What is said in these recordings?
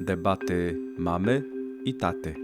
debaty mamy i taty.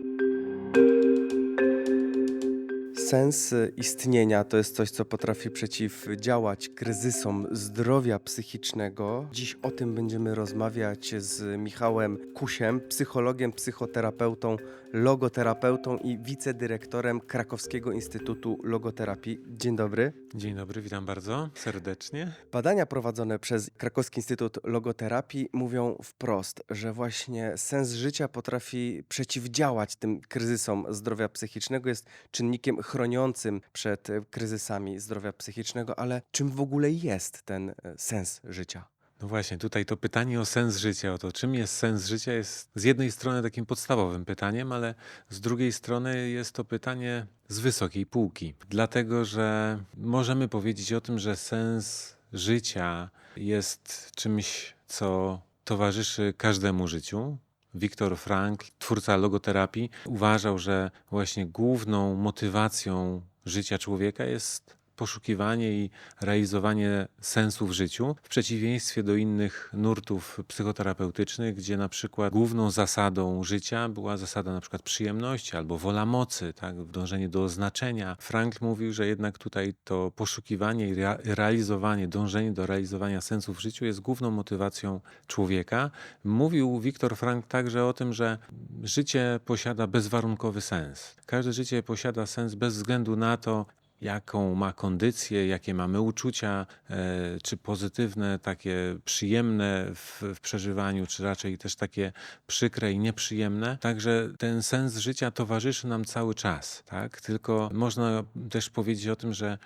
Sens istnienia to jest coś, co potrafi przeciwdziałać kryzysom zdrowia psychicznego. Dziś o tym będziemy rozmawiać z Michałem Kusiem, psychologiem, psychoterapeutą, logoterapeutą i wicedyrektorem Krakowskiego Instytutu Logoterapii. Dzień dobry. Dzień dobry, witam bardzo serdecznie. Badania prowadzone przez Krakowski Instytut Logoterapii mówią wprost, że właśnie sens życia potrafi przeciwdziałać tym kryzysom zdrowia psychicznego, jest czynnikiem chroniącym przed kryzysami zdrowia psychicznego, ale czym w ogóle jest ten e, sens życia? No właśnie, tutaj to pytanie o sens życia, o to czym jest sens życia, jest z jednej strony takim podstawowym pytaniem, ale z drugiej strony jest to pytanie z wysokiej półki. Dlatego, że możemy powiedzieć o tym, że sens życia jest czymś, co towarzyszy każdemu życiu. Viktor Frankl, twórca logoterapii, uważał, że właśnie główną motywacją życia człowieka jest poszukiwanie i realizowanie sensu w życiu, w przeciwieństwie do innych nurtów psychoterapeutycznych, gdzie na przykład główną zasadą życia była zasada na przykład przyjemności albo wola mocy, tak, dążenie do oznaczenia. Frankl mówił, że jednak tutaj to poszukiwanie i rea- realizowanie, dążenie do realizowania sensu w życiu jest główną motywacją człowieka. Mówił Viktor Frankl także o tym, że życie posiada bezwarunkowy sens. Każde życie posiada sens bez względu na to, jaką ma kondycję, jakie mamy uczucia, e, czy pozytywne, takie przyjemne w, w przeżywaniu, czy raczej też takie przykre i nieprzyjemne. Także ten sens życia towarzyszy nam cały czas, tak? Tylko można też powiedzieć o tym, że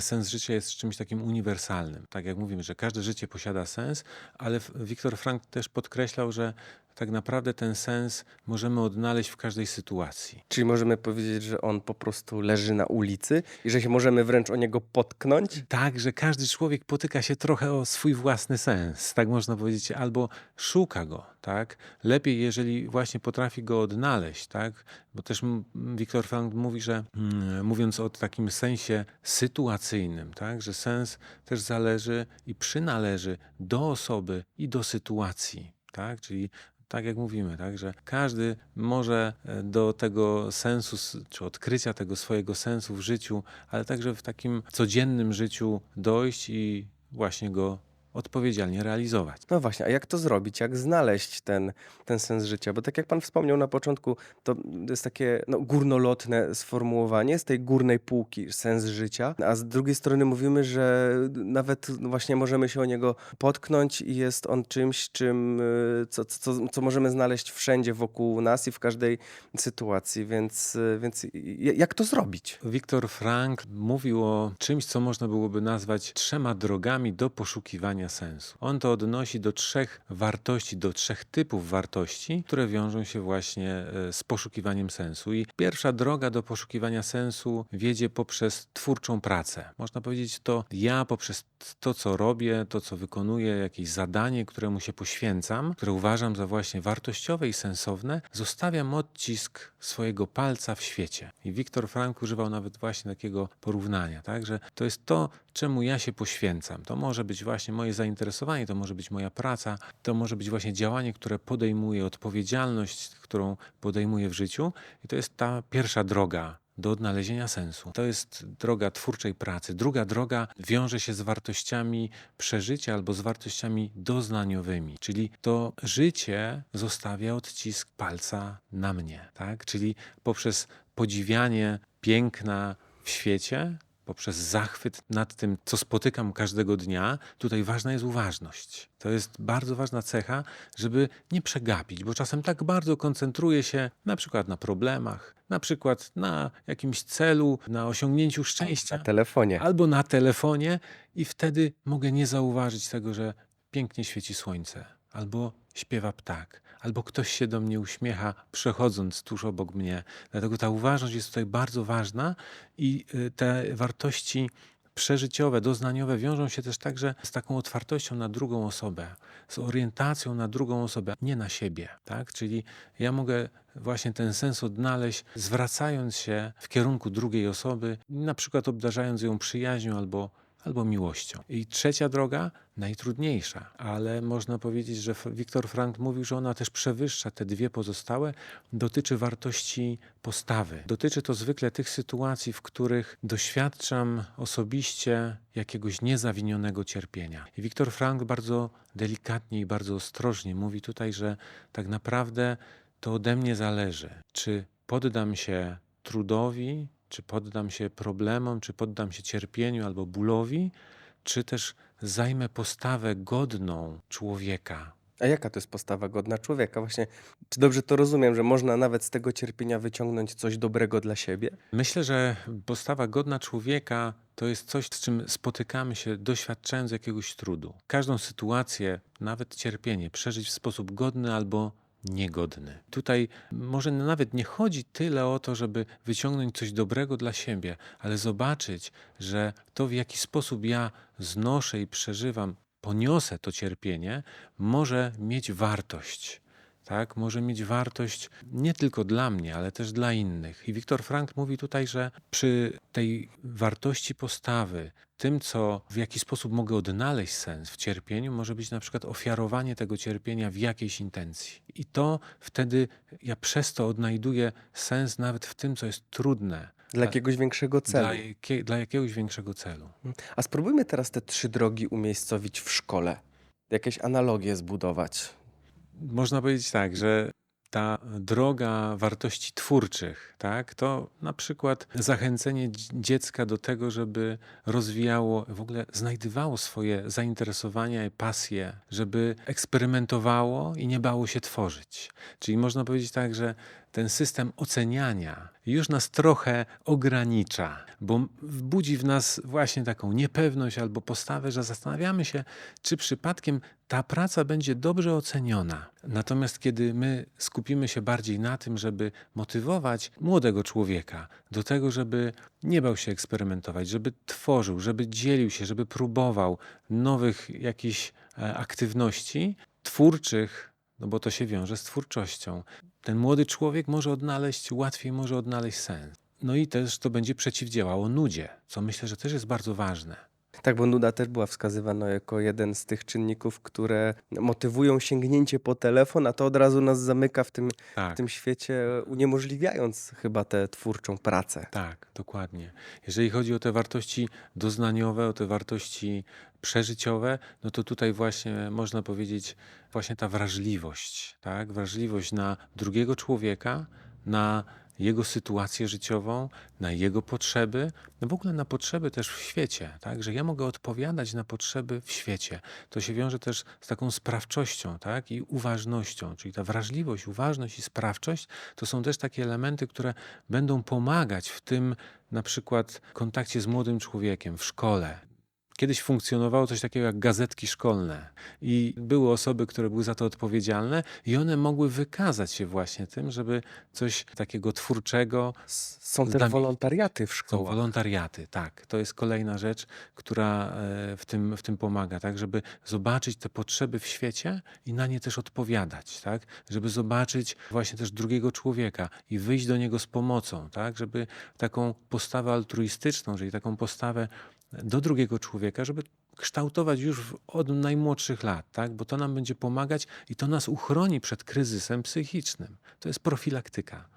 sens życia jest czymś takim uniwersalnym. Tak jak mówimy, że każde życie posiada sens, ale Viktor Frank też podkreślał, że tak naprawdę ten sens możemy odnaleźć w każdej sytuacji. Czyli możemy powiedzieć, że on po prostu leży na ulicy i że się możemy wręcz o niego potknąć? Tak, że każdy człowiek potyka się trochę o swój własny sens, tak można powiedzieć, albo szuka go, tak? Lepiej, jeżeli właśnie potrafi go odnaleźć, tak? Bo też Viktor Frankl mówi, że mm, mówiąc o takim sensie sytuacyjnym, tak? Że sens też zależy i przynależy do osoby i do sytuacji, tak? Czyli tak jak mówimy, tak, że każdy może e, do tego sensu, czy odkrycia tego swojego sensu w życiu, ale także w takim codziennym życiu dojść i właśnie go odpowiedzialnie realizować. No właśnie, a jak to zrobić? Jak znaleźć ten, ten sens życia? Bo tak jak pan wspomniał na początku, to jest takie no, górnolotne sformułowanie z tej górnej półki sens życia, a z drugiej strony mówimy, że nawet no, właśnie możemy się o niego potknąć i jest on czymś, czym, y, co, co, co możemy znaleźć wszędzie wokół nas i w każdej sytuacji, więc, y, więc jak to zrobić? Viktor Frank mówił o czymś, co można byłoby nazwać trzema drogami do poszukiwania sensu. On to odnosi do trzech wartości, do trzech typów wartości, które wiążą się właśnie e, z poszukiwaniem sensu. I pierwsza droga do poszukiwania sensu wiedzie poprzez twórczą pracę. Można powiedzieć to ja poprzez to, co robię, to, co wykonuję, jakieś zadanie, któremu się poświęcam, które uważam za właśnie wartościowe i sensowne, zostawiam odcisk swojego palca w świecie. I Viktor Frank używał nawet właśnie takiego porównania, tak, że to jest to, czemu ja się poświęcam. To może być właśnie moje zainteresowanie, to może być moja praca, to może być właśnie działanie, które podejmuje odpowiedzialność, którą podejmuję w życiu. I to jest ta pierwsza droga do odnalezienia sensu. To jest droga twórczej pracy. Druga droga wiąże się z wartościami przeżycia albo z wartościami doznaniowymi, czyli to życie zostawia odcisk palca na mnie, tak? Czyli poprzez podziwianie piękna w świecie, poprzez zachwyt nad tym, co spotykam każdego dnia, tutaj ważna jest uważność. To jest bardzo ważna cecha, żeby nie przegapić, bo czasem tak bardzo koncentruję się na przykład na problemach, na przykład na jakimś celu, na osiągnięciu szczęścia Na telefonie. albo na telefonie i wtedy mogę nie zauważyć tego, że pięknie świeci słońce, albo śpiewa ptak, albo ktoś się do mnie uśmiecha, przechodząc tuż obok mnie. Dlatego ta uważność jest tutaj bardzo ważna i y, te wartości przeżyciowe, doznaniowe wiążą się też także z taką otwartością na drugą osobę, z orientacją na drugą osobę, nie na siebie. Tak? Czyli ja mogę właśnie ten sens odnaleźć, zwracając się w kierunku drugiej osoby, na przykład obdarzając ją przyjaźnią albo albo miłością. I trzecia droga, najtrudniejsza, ale można powiedzieć, że Viktor Frank mówił, że ona też przewyższa te dwie pozostałe, dotyczy wartości postawy. Dotyczy to zwykle tych sytuacji, w których doświadczam osobiście jakiegoś niezawinionego cierpienia. I Viktor Frank bardzo delikatnie i bardzo ostrożnie mówi tutaj, że tak naprawdę to ode mnie zależy, czy poddam się trudowi, czy poddam się problemom, czy poddam się cierpieniu albo bólowi, czy też zajmę postawę godną człowieka. A jaka to jest postawa godna człowieka? Właśnie, czy dobrze to rozumiem, że można nawet z tego cierpienia wyciągnąć coś dobrego dla siebie? Myślę, że postawa godna człowieka to jest coś, z czym spotykamy się doświadczając jakiegoś trudu. Każdą sytuację, nawet cierpienie, przeżyć w sposób godny albo niegodny. Tutaj może nawet nie chodzi tyle o to, żeby wyciągnąć coś dobrego dla siebie, ale zobaczyć, że to w jaki sposób ja znoszę i przeżywam, poniosę to cierpienie, może mieć wartość. Tak, może mieć wartość nie tylko dla mnie, ale też dla innych. I Viktor Frank mówi tutaj, że przy tej wartości postawy, tym, co w jaki sposób mogę odnaleźć sens w cierpieniu, może być na przykład ofiarowanie tego cierpienia w jakiejś intencji. I to wtedy ja przez to odnajduję sens nawet w tym, co jest trudne. Dla jakiegoś większego celu. Dla, jakie, dla jakiegoś większego celu. A spróbujmy teraz te trzy drogi umiejscowić w szkole. Jakieś analogie zbudować. Można powiedzieć tak, że ta droga wartości twórczych, tak, to na przykład zachęcenie dz- dziecka do tego, żeby rozwijało, w ogóle znajdywało swoje zainteresowania i pasje, żeby eksperymentowało i nie bało się tworzyć. Czyli można powiedzieć tak, że ten system oceniania już nas trochę ogranicza, bo budzi w nas właśnie taką niepewność albo postawę, że zastanawiamy się, czy przypadkiem ta praca będzie dobrze oceniona. Natomiast kiedy my skupimy się bardziej na tym, żeby motywować młodego człowieka do tego, żeby nie bał się eksperymentować, żeby tworzył, żeby dzielił się, żeby próbował nowych jakichś e, aktywności twórczych, no bo to się wiąże z twórczością. Ten młody człowiek może odnaleźć, łatwiej może odnaleźć sens. No i też to będzie przeciwdziałało nudzie, co myślę, że też jest bardzo ważne. Tak, bo nuda też była wskazywana jako jeden z tych czynników, które motywują sięgnięcie po telefon, a to od razu nas zamyka w tym, Tak. w tym świecie, uniemożliwiając chyba tę twórczą pracę. Tak, dokładnie. Jeżeli chodzi o te wartości doznaniowe, o te wartości przeżyciowe, no to tutaj właśnie można powiedzieć właśnie ta wrażliwość, tak? Wrażliwość na drugiego człowieka, na jego sytuację życiową, na jego potrzeby, no w ogóle na potrzeby też w świecie, tak? Że ja mogę odpowiadać na potrzeby w świecie. To się wiąże też z taką sprawczością, tak? I uważnością, czyli ta wrażliwość, uważność i sprawczość to są też takie elementy, które będą pomagać w tym na przykład kontakcie z młodym człowiekiem w szkole. Kiedyś funkcjonowało coś takiego jak gazetki szkolne i były osoby, które były za to odpowiedzialne i one mogły wykazać się właśnie tym, żeby coś takiego twórczego, Są też wolontariaty w są szkołach. wolontariaty, tak. To jest kolejna rzecz, która e, w tym, w tym pomaga, tak, żeby zobaczyć te potrzeby w świecie i na nie też odpowiadać, tak, żeby zobaczyć właśnie też drugiego człowieka i wyjść do niego z pomocą, tak, żeby taką postawę altruistyczną, czyli taką postawę do drugiego człowieka, żeby kształtować już od najmłodszych lat, tak, bo to nam będzie pomagać i to nas uchroni przed kryzysem psychicznym. To jest profilaktyka.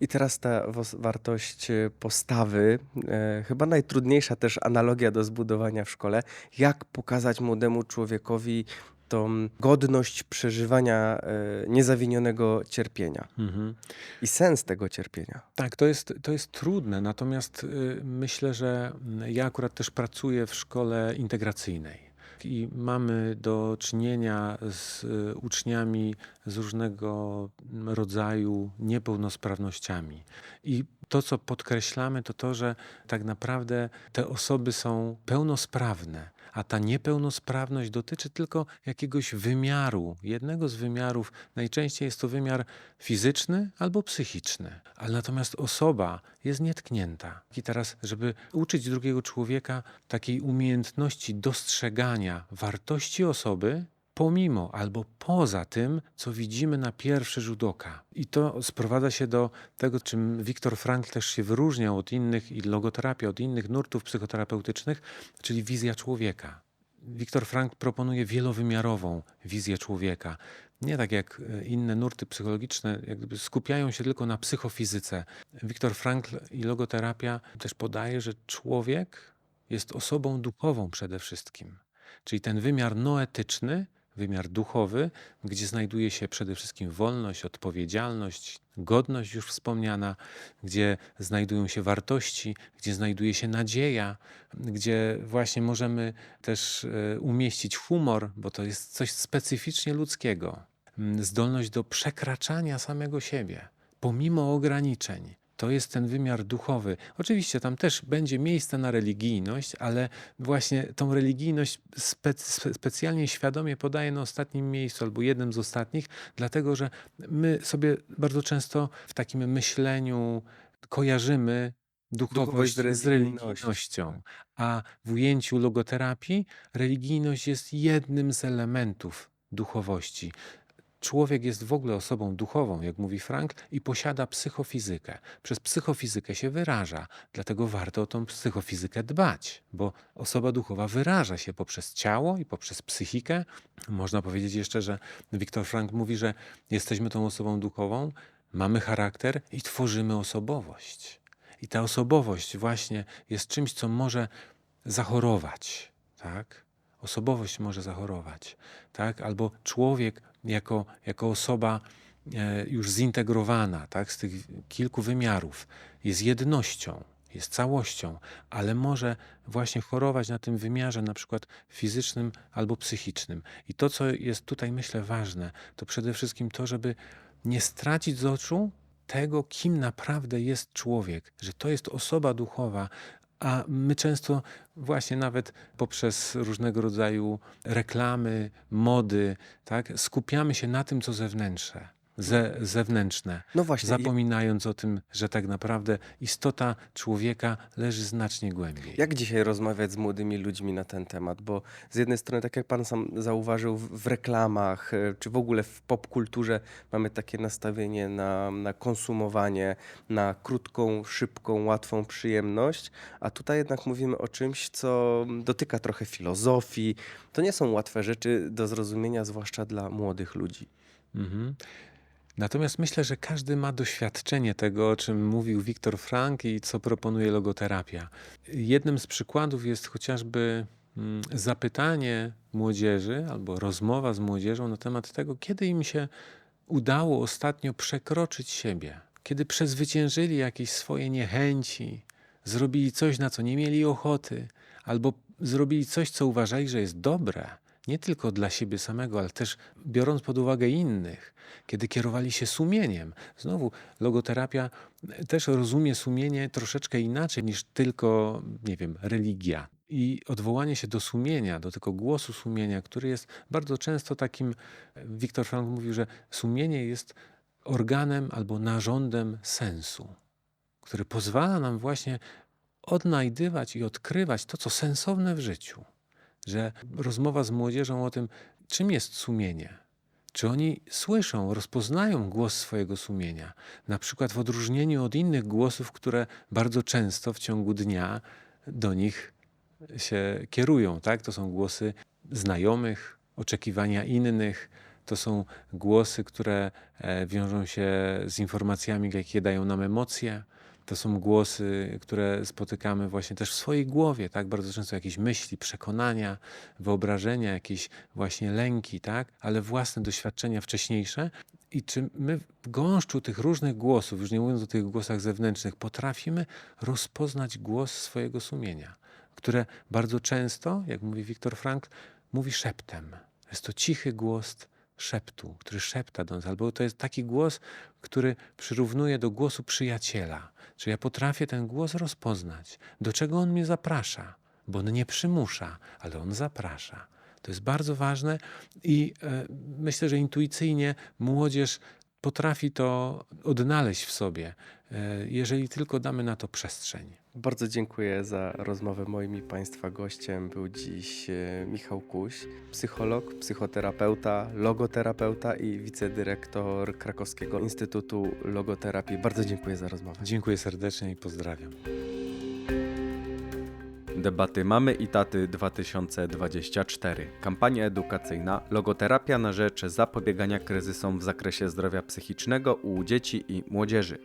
I teraz ta wartość e, postawy, e, chyba najtrudniejsza też analogia do zbudowania w szkole. Jak pokazać młodemu człowiekowi tą godność przeżywania e, niezawinionego cierpienia Mhm. i sens tego cierpienia? Tak, to jest, to jest trudne, natomiast y, myślę, że mm, ja akurat też pracuję w szkole integracyjnej i mamy do czynienia z y, uczniami z różnego rodzaju niepełnosprawnościami. I to, co podkreślamy, to to, że tak naprawdę te osoby są pełnosprawne, a ta niepełnosprawność dotyczy tylko jakiegoś wymiaru, jednego z wymiarów. Najczęściej jest to wymiar fizyczny albo psychiczny, ale natomiast osoba jest nietknięta. I teraz, żeby uczyć drugiego człowieka takiej umiejętności dostrzegania wartości osoby, pomimo albo poza tym, co widzimy na pierwszy rzut oka. I to sprowadza się do tego, czym Viktor Frankl też się wyróżniał od innych i logoterapia od innych nurtów psychoterapeutycznych, czyli wizja człowieka. Viktor Frankl proponuje wielowymiarową wizję człowieka. Nie tak jak e, inne nurty psychologiczne, jak gdyby skupiają się tylko na psychofizyce. Viktor Frankl i logoterapia też podaje, że człowiek jest osobą duchową przede wszystkim. Czyli ten wymiar noetyczny, wymiar duchowy, gdzie znajduje się przede wszystkim wolność, odpowiedzialność, godność już wspomniana, gdzie znajdują się wartości, gdzie znajduje się nadzieja, gdzie właśnie możemy też e, umieścić humor, bo to jest coś specyficznie ludzkiego. Mm, Zdolność do przekraczania samego siebie, pomimo ograniczeń. To jest ten wymiar duchowy. Oczywiście tam też będzie miejsce na religijność, ale właśnie tą religijność spec spe- specjalnie świadomie podaję na ostatnim miejscu albo jednym z ostatnich, dlatego że my sobie bardzo często w takim myśleniu kojarzymy duchowość, Duchowość z religijnością. religijnością. A w ujęciu logoterapii religijność jest jednym z elementów duchowości. Człowiek jest w ogóle osobą duchową, jak mówi Frank, i posiada psychofizykę. Przez psychofizykę się wyraża, dlatego warto o tą psychofizykę dbać, bo osoba duchowa wyraża się poprzez ciało i poprzez psychikę. Można powiedzieć jeszcze, że Viktor Frank mówi, że jesteśmy tą osobą duchową, mamy charakter i tworzymy osobowość. I ta osobowość właśnie jest czymś, co może zachorować, tak? Osobowość może zachorować, tak? Albo człowiek jako, jako osoba e, już zintegrowana, tak? Z tych kilku wymiarów jest jednością, jest całością, ale może właśnie chorować na tym wymiarze, na przykład fizycznym albo psychicznym. I to, co jest tutaj, myślę, ważne, to przede wszystkim to, żeby nie stracić z oczu tego, kim naprawdę jest człowiek, że to jest osoba duchowa, a my często właśnie nawet poprzez różnego rodzaju reklamy, mody, tak, skupiamy się na tym, co zewnętrzne, ze, zewnętrzne, No właśnie, zapominając o tym, że tak naprawdę istota człowieka leży znacznie głębiej. Jak dzisiaj rozmawiać z młodymi ludźmi na ten temat? Bo z jednej strony, tak jak pan sam zauważył, w, w reklamach e, czy w ogóle w popkulturze mamy takie nastawienie na, na konsumowanie, na krótką, szybką, łatwą przyjemność, a tutaj jednak mówimy o czymś, co dotyka trochę filozofii. To nie są łatwe rzeczy do zrozumienia, zwłaszcza dla młodych ludzi. Mhm. Natomiast myślę, że każdy ma doświadczenie tego, o czym mówił Viktor Frank i co proponuje logoterapia. Jednym z przykładów jest chociażby mm, zapytanie młodzieży albo rozmowa z młodzieżą na temat tego, kiedy im się udało ostatnio przekroczyć siebie, kiedy przezwyciężyli jakieś swoje niechęci, zrobili coś, na co nie mieli ochoty, albo zrobili coś, co uważali, że jest dobre, nie tylko dla siebie samego, ale też biorąc pod uwagę innych, kiedy kierowali się sumieniem. Znowu, logoterapia też rozumie sumienie troszeczkę inaczej niż tylko, nie wiem, religia. I odwołanie się do sumienia, do tego głosu sumienia, który jest bardzo często takim, Viktor Frank mówił, że sumienie jest organem albo narządem sensu, który pozwala nam właśnie odnajdywać i odkrywać to, co sensowne w życiu. Że rozmowa z młodzieżą o tym, czym jest sumienie, czy oni słyszą, rozpoznają głos swojego sumienia, na przykład w odróżnieniu od innych głosów, które bardzo często w ciągu dnia do nich się kierują. Tak? To są głosy znajomych, oczekiwania innych, to są głosy, które e, wiążą się z informacjami, jakie dają nam emocje. To są głosy, które spotykamy właśnie też w swojej głowie, tak? Bardzo często jakieś myśli, przekonania, wyobrażenia, jakieś właśnie lęki, tak? Ale własne doświadczenia wcześniejsze. I czy my w gąszczu tych różnych głosów, już nie mówiąc o tych głosach zewnętrznych, potrafimy rozpoznać głos swojego sumienia, które bardzo często, jak mówi Viktor Frank, mówi szeptem. Jest to cichy głos szeptu, który szepta do nas, albo to jest taki głos, który przyrównuje do głosu przyjaciela. Czy ja potrafię ten głos rozpoznać? Do czego on mnie zaprasza? Bo on nie przymusza, ale on zaprasza. To jest bardzo ważne i e, myślę, że intuicyjnie młodzież potrafi to odnaleźć w sobie, jeżeli tylko damy na to przestrzeń. Bardzo dziękuję za rozmowę. Moim i Państwa gościem był dziś e, Michał Kuś, psycholog, psychoterapeuta, logoterapeuta i wicedyrektor Krakowskiego Instytutu Logoterapii. Bardzo dziękuję za rozmowę. Dziękuję serdecznie i pozdrawiam. Debaty Mamy i Taty 2024. Kampania edukacyjna Logoterapia na rzecz zapobiegania kryzysom w zakresie zdrowia psychicznego u dzieci i młodzieży.